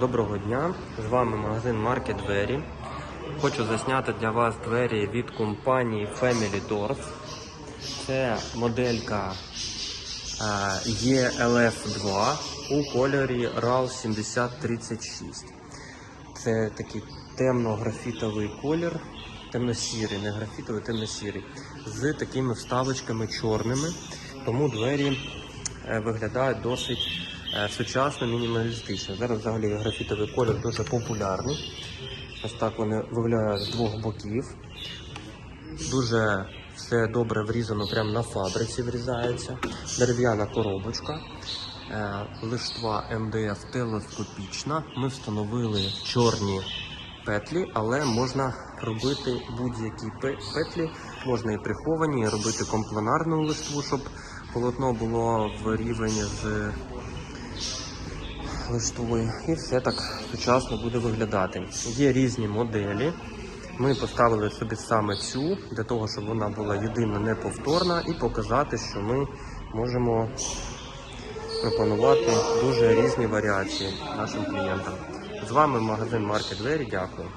Доброго дня! З вами магазин Марket Двері. Хочу засняти для вас двері від компанії Family Doors. Це моделька е, ELF2 у кольорі RAL 7036. Це такий темно-графітовий колір, темно-сірий, не графітовий, темно-сірий, з такими вставочками чорними. Тому двері е, виглядають досить е, сучасно, мінімалістично. Зараз взагалі графітовий колір дуже популярний. Ось так вони виглядають з двох боків. Дуже все добре врізано, прямо на фабриці врізається. Дерев'яна коробочка. Е, Лиштва МДФ телескопічна. Ми встановили чорні петлі, але можна робити будь-які петлі, можна і приховані, і робити компланарну листву, щоб полотно було в рівень з лиштвою. І все так сучасно буде виглядати. Є різні моделі. Ми поставили собі саме цю для того, щоб вона була єдина неповторна, і показати, що ми можемо пропонувати дуже різні варіації нашим клієнтам. З вами магазин Market Двері. Дякую.